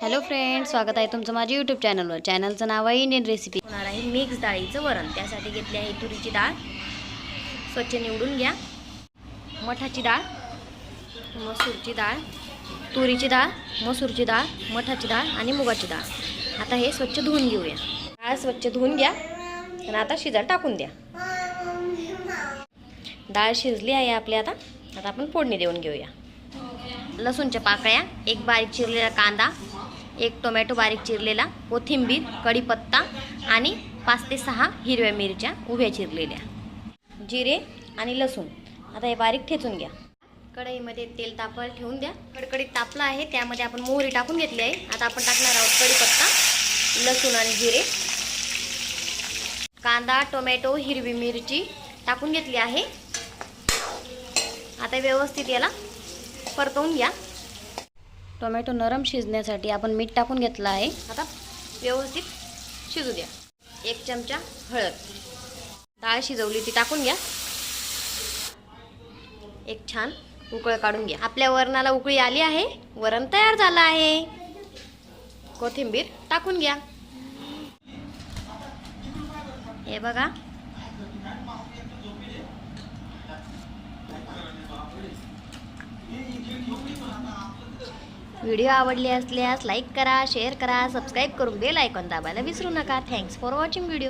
Hello friend स्वागत आहे तुमचं माझ्या यूट्यूब चॅनलवर चॅनलचं नाव आहे इंडियन रेसिपी होणार आहे मिक्स डाळीचं वरण. त्यासाठी घेतली आहे तुरीची डाळ. स्वच्छ निवडून घ्या. मठाची डाळ मसूरची डाळ तुरीची डाळ मसूरची डाळ मठाची डाळ आणि मुगाची डाळ. आता हे स्वच्छ धुवून घेऊया. डाळ स्वच्छ धुवून घ्या आणि आता शिजायला टाकून द्या. डाळ शिजली आहे आपली आता. आता आपण फोडणी देऊन घेऊया. लसूणच्या पाकळ्या एक बारीक चिरलेला कांदा एक टोमॅटो बारीक चिरलेला कोथिंबीर कढीपत्ता आणि पाच ते सहा हिरव्या मिरच्या उभ्या चिरलेल्या. जिरे आणि लसूण. आता हे बारीक ठेचून घ्या. कढईमध्ये तेल तापायला ठेवून द्या. कडकडीत तापलं आहे त्यामध्ये आपण मोहरी टाकून घेतली आहे. आता आपण टाकणार आहोत कढीपत्ता लसूण आणि जिरे. कांदा टोमॅटो हिरवी मिरची टाकून घेतली आहे. आता व्यवस्थित याला परतवून घ्या. टोमॅटो नरम शिजण्यासाठी आपण मीठ टाकून घेतलं आहे. आता व्यवस्थित शिजू द्या. एक चमचा हळद. डाळ शिजवली ती टाकून घ्या. एक छान उकळ काढून घ्या. आपल्या वरणाला उकळी आली आहे. वरण तयार झालं आहे. कोथिंबीर टाकून घ्या. हे बघा. व्हिडिओ आवडले असल्यास लाईक करा शेअर करा सबस्क्राईब करून बेल आयकॉन दाबायला विसरू नका. Thanks for watching video